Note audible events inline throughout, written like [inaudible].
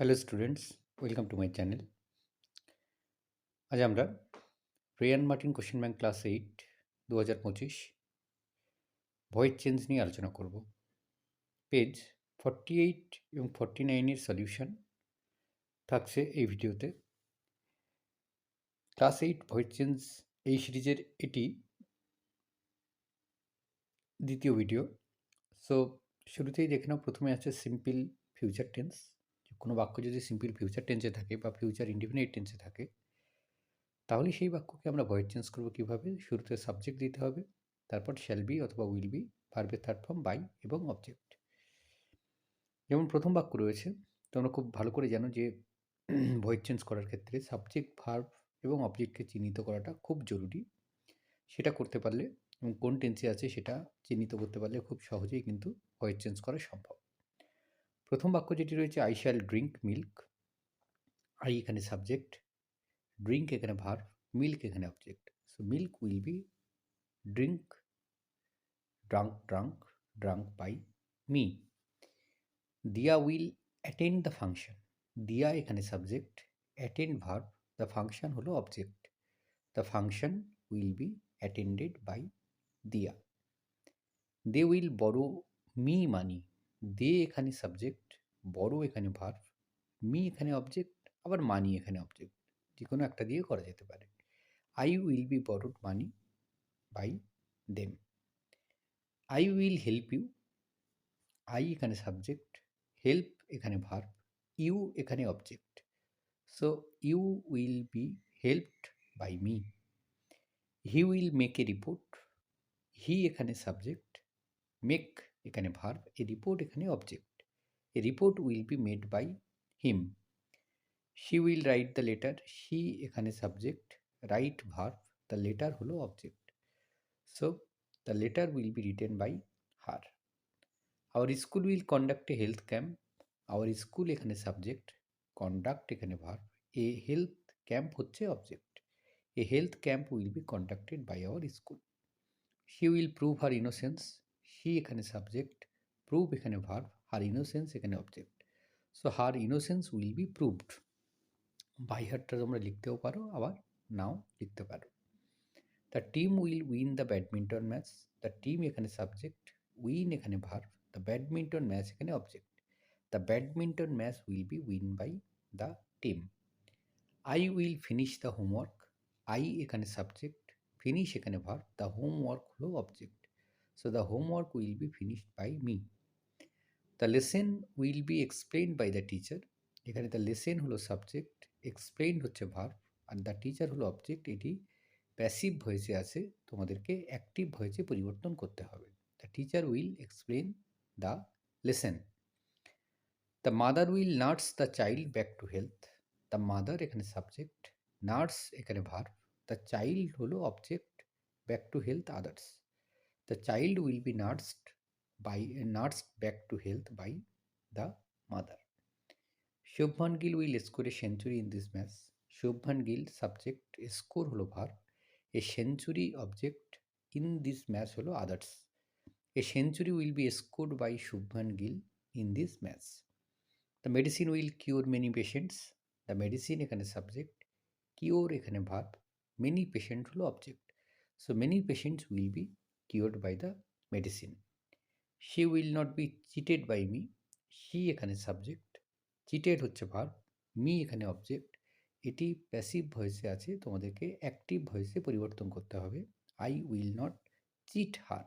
Hello students welcome to my channel আজ আমরা Ray and Martin question bank class eight দু হাজার পঁচিশ ভয়েস চেঞ্জ নিয়ে আলোচনা করব পেজ ফর্টি এইট এবং ফর্টি নাইনের সলিউশন থাকছে এই ভিডিওতে ক্লাস এইট ভয়েস চেঞ্জ এই সিরিজের এটি দ্বিতীয় ভিডিও সো শুরুতেই দেখে নাও প্রথমে আছে সিম্পল ফিউচার টেন্স কোনো বাক্য যদি সিম্পল ফিউচার টেন্সে থাকে বা ফিউচার ইন্ডিফিনিট টেন্সে থাকে, তাহলে সেই বাক্যকে আমরা ভয়েস চেঞ্জ করব কীভাবে? শুরুতে সাবজেক্ট দিতে হবে, তারপর শ্যাল বি অথবা উইল বি ভার্বের থার্ড ফর্ম বাই এবং অবজেক্ট যেমন প্রথম বাক্য রয়েছে, তোমরা খুব ভালো করে জানো যে [clears throat] ভয়েস চেঞ্জ করার ক্ষেত্রে সাবজেক্ট ভার্ব এবং অবজেক্টকে চিহ্নিত করাটা খুব জরুরি। সেটা করতে পারলে এবং কোন টেন্সে আছে সেটা চিহ্নিত করতে পারলে খুব সহজেই কিন্তু ভয়েস চেঞ্জ করা সম্ভব। প্রথম বাক্য যেটি রয়েছে I shall drink milk I এখানে সাবজেক্ট ড্রিঙ্ক এখানে ভার মিল্ক এখানে object so milk will be drink drunk drunk drunk by me Diya will attend the function Diya এখানে subject attend verb the function হলো object the function will be attended by Diya they will বড়ো me মানি দে এখানে subject বড় এখানে verb me এখানে object আবার মানি এখানে object যে কোনো একটা দিয়ে করা যেতে পারে। I will be borrowed money by them I will help you I এখানে সাবজেক্ট হেল্প এখানে ভার ইউ এখানে object so you will be helped by me he will make a report he এখানে সাবজেক্ট মেক এখানে verb a report এখানে object a report will be made by him she will write the letter she এখানে subject write verb the letter হলো object so the letter will be written by her our school will conduct a health camp our school এখানে subject conduct এখানে verb a health camp হচ্ছে object a health camp will be conducted by our school she will prove her innocence she এখানে subject prove এখানে verb her innocence এখানে object so her innocence will be proved by হারটা তোমরা লিখতেও পারো, আবার নাও লিখতে পারো। The team will win the badminton match the team এখানে সাবজেক্ট উইন এখানে ভার্ব দ্য ব্যাডমিন্টন ম্যাচ এখানে object the badminton match will be win by the team I will finish the homework I এখানে subject finish এখানে verb the homework হলো object So, the homework will be finished by me. The lesson will be explained by the teacher. এখানে the lesson হলো subject explain হচ্ছে verb আর the teacher হলো object এটি passive ভয়েসে আছে, তোমাদেরকে অ্যাক্টিভ ভয়েসে পরিবর্তন করতে হবে the teacher will explain the lesson the mother will nurse the child back to health the mother এখানে সাবজেক্ট নার্স এখানে ভার্ব দ্য চাইল্ড হলো object back to health others the child will be nursed by nursed back to health by the mother. Shubhan Gill will score a century in this match. Shubhan Gill subject score হলো ভার a century object in this match হলো others. A century will be scored by Shubhan Gill in this match. The medicine will cure many patients. The medicine এখানে subject, cure এখানে verb, many patient হলো object. So many patients will be cured by the medicine. She will not be cheated by me. she এখানে subject cheated হচ্ছে verb me এখানে object এটি passive ভয়েসে আছে। তোমাদেরকে অ্যাক্টিভ ভয়েসে পরিবর্তন করতে হবে। I will not cheat her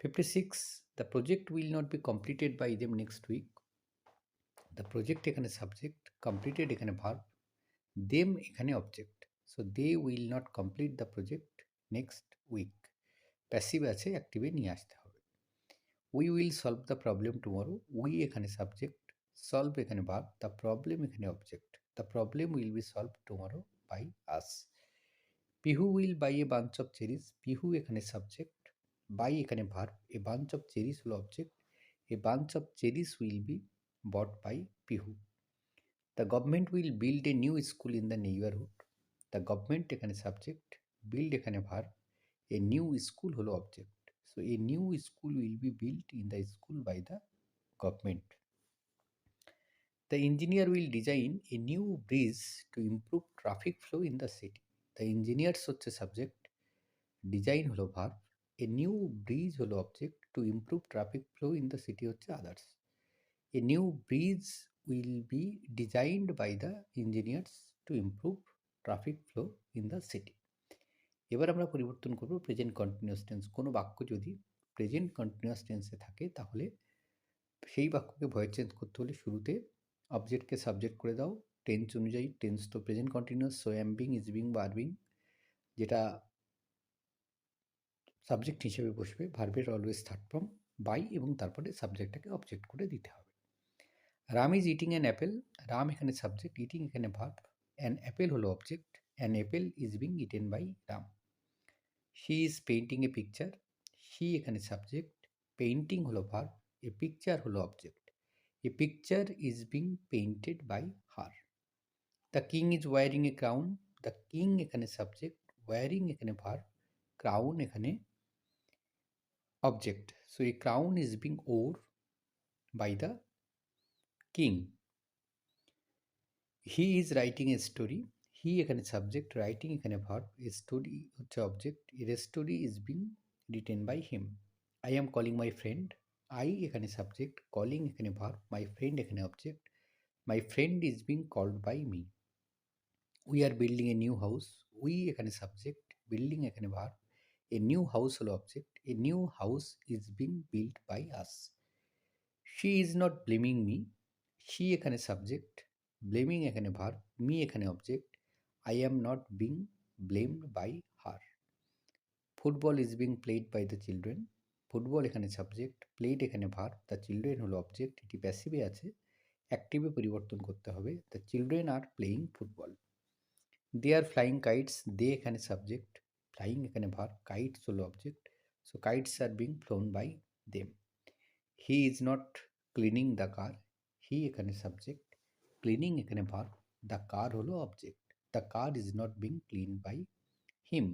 fifty six the project will not be completed by them next week the project এখানে সাবজেক্ট কমপ্লিটেড এখানে ভার্ব দেম এখানে object so they will not complete the project next week passive আছে অ্যাক্টিভে নিয়ে আসতে হবে। We will solve the problem tomorrow we এখানে subject solve এখানে ভাব দ্য প্রবলেম এখানে object the problem will be solve tomorrow by us Pihu will buy a bunch of cherries Pihu এখানে subject buy এখানে verb a bunch of cherries হলো object a bunch of cherries will be bought by Pihu the government will build a new school in the neighbourhood the government এখানে subject build এখানে verb a new school হলো object so a new school will be built in the school by the government the engineer will design a new bridge to improve traffic flow in the city the engineers হচ্ছে subject design হলো verb a new bridge হলো object to improve traffic flow in the city হচ্ছে others a new bridge will be designed by the engineers to improve traffic flow in the city এবার আমরা পরিবর্তন করব present continuous tense কোনো বাক্য যদি present continuous টেন্সে থাকে, তাহলে সেই বাক্যকে ভয়েস চেঞ্জ করতে হলে শুরুতে অবজেক্টকে সাবজেক্ট করে দাও। টেন্স অনুযায়ী টেন্স তো present continuous so am being is being বা আরবিং যেটা সাবজেক্ট হিসেবে বসবে। ভার্বের অলওয়েজ থার্ড ফর্ম বাই এবং তারপরে সাবজেক্টটাকে অবজেক্ট করে দিতে হবে। Ram is eating an apple Ram এখানে সাবজেক্ট ইটিং এখানে ভার্ব অ্যান অ্যাপেল হলো object an apple is being eaten by Ram she is painting a picture she এখানে সাবজেক্ট পেইন্টিং হলো ভার্ব এ পিকচার হলো object a picture is being painted by her the king is wearing a crown the king এখানে subject wearing এখানে verb crown এখানে object. So, a crown is being worn by the king. He is writing a story. He এখানে subject writing এখানে verb story হচ্ছে object এর story is being written by him I am calling my friend I এখানে subject calling এখানে verb my friend এখানে object my friend is being called by me we are building a new house we এখানে subject building এখানে verb a new house হলো object a new house is being build by us she is not blaming me she এখানে subject blaming এখানে verb me এখানে object I am not being blamed by her football is being played by the children football এখানে subject played এখানে verb the children হলো object এটি প্যাসিভে আছে। অ্যাক্টিভে পরিবর্তন করতে হবে। The children are playing football they are flying kites they এখানে সাবজেক্ট ফ্লাইং এখানে ভার কাইটস হলো object so kites are being flown by them he is not cleaning the car he এখানে সাবজেক্ট ক্লিনিং এখানে verb the car হলো object the car is not being clean by him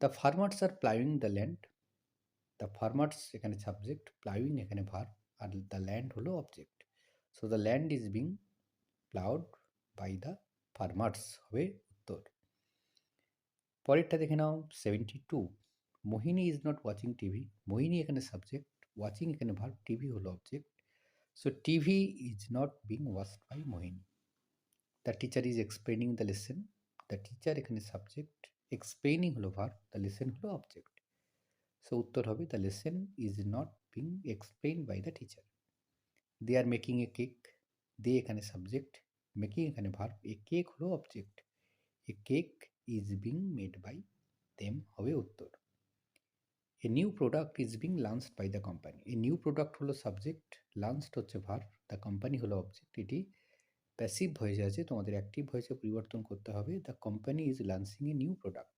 the farmers are ploughing the land the farmers এখানে subject ploughing এখানে verb আর the land হলো object so the land is being ploughed by the farmers হবে উত্তর। পরেরটা দেখে নাও seventy two Mohini is not watching TV Mohini এখানে subject watching এখানে ভার্ব টিভি হলো object so TV is not being watched by Mohini. The teacher is explaining the lesson the teacher এখানে subject explaining হলো verb the lesson হলো object so উত্তর হবে the lesson is not being explain by the teacher they are making a cake they এখানে subject making এখানে verb a cake হলো object a cake is being made by them হবে উত্তর. A new product is being launched by the company a new product হলো subject launched হচ্ছে verb the company হলো object এটি passive ভয়েসে আছে, তোমাদের অ্যাক্টিভ ভয়েসে পরিবর্তন করতে হবে the company is launching a new product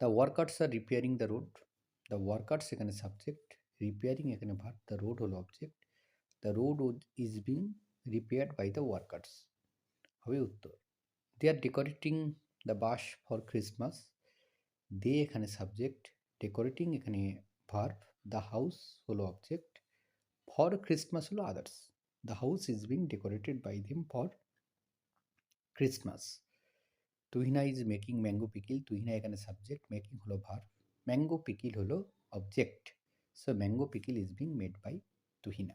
the workers are repairing the road the workers এখানে সাবজেক্ট রিপেয়ারিং এখানে ভার দ্য রোড হলো object the road is being repaired by the workers হবে উত্তর। They are decorating the bus for Christmas they এখানে subject decorating এখানে verb the house হলো object for Christmas হলো others the house is being decorated by them for Christmas Tuhina is making mango pickle Tuhina এখানে subject making হলো verb mango pickle হলো object so mango pickle is being made by Tuhina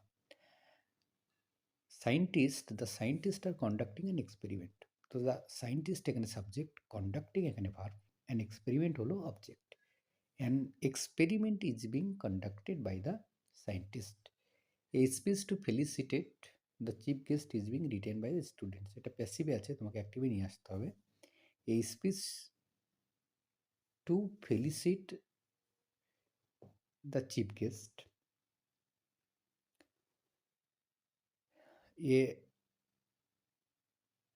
scientist the scientist are conducting an experiment তো the scientist এখানে subject conducting এখানে verb an experiment হলো object an experiment is being conducted by the scientist a speech to felicitate the chief guest is being written by the students এটা প্যাসিভে আছে, তোমাকে অ্যাক্টিভে নিয়ে আসতে হবে। এই speech to felicitate the chief guest a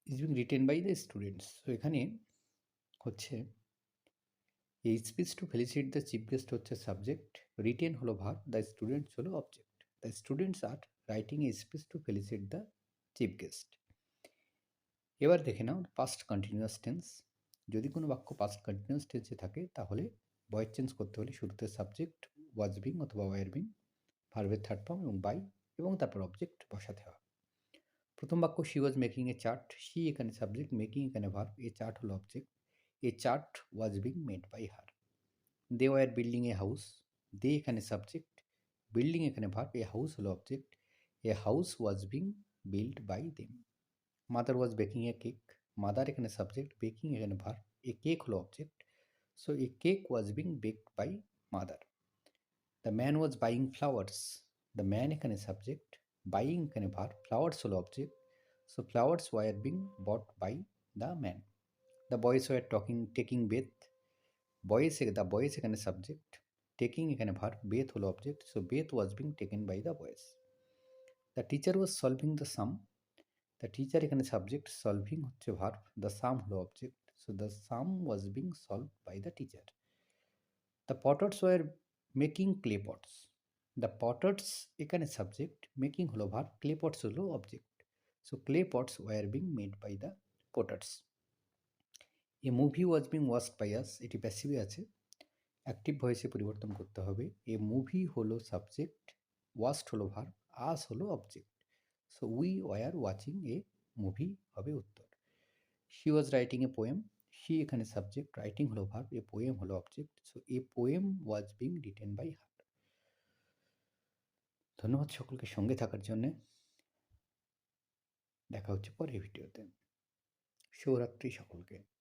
is being written by the students তো এখানে হচ্ছে এই speech to felicitate the chief guest হচ্ছে সাবজেক্ট রিটেন হলো ভার দ্য স্টুডেন্টস হলো object the students are writing a speech to felicitate the chief guest এবার দেখে নাও past continuous tense যদি কোনো বাক্য পাস্ট কন্টিনিউয়াস টেন্সে থাকে, তাহলে ভয়েস চেঞ্জ করতে হলে শুরুতে সাবজেক্ট ওয়াজ বিং অথবা ওয়ার বিং ভার্বের থার্ড ফর্ম এবং বাই এবং তারপর অবজেক্ট বসাতে হবে প্রথম বাক্য she was making a chart she এখানে সাবজেক্ট মেকিং এখানে ভার্ব এ চার্ট হলো object a chart was being made by her they were building a house they এখানে সাবজেক্ট বিল্ডিং এখানে ভার্ব এ হাউস হলো object a house was being build by them mother was baking a cake mother এখানে subject baking এখানে verb a cake হলো object so a cake was being baked by mother the man was buying flowers the man এখানে subject buying এখানে verb flowers হলো object so flowers were being bought by the man the boys were talking taking bath boys the boys এখানে subject taking এখানে verb bath হলো object so bath was being taken by the boys the teacher was solving the sum the teacher এখানে subject solving হচ্ছে verb the sum হলো object so the sum was being solve by the teacher the potters were making clay pots the potters এখানে subject making হলো verb clay pots হলো object so clay pots were being made by the potters a movie was being watched by us এটি প্যাসিভে আছে active ভয়েসে পরিবর্তন করতে হবে। এ মুভি হলো সাবজেক্ট ওয়াস্ট হলো ভার্ব আস হলো object so we were watching a movie হবে উত্তর। She was writing a poem she এখানে সাবজেক্ট রাইটিং হলো ভার্ব এ পোয়েম হলো object so a poem was being written by her ধন্যবাদ সকলকে সঙ্গে থাকার জন্যে। দেখা হচ্ছে পরের ভিডিওতে। শুভরাত্রি সকলকে।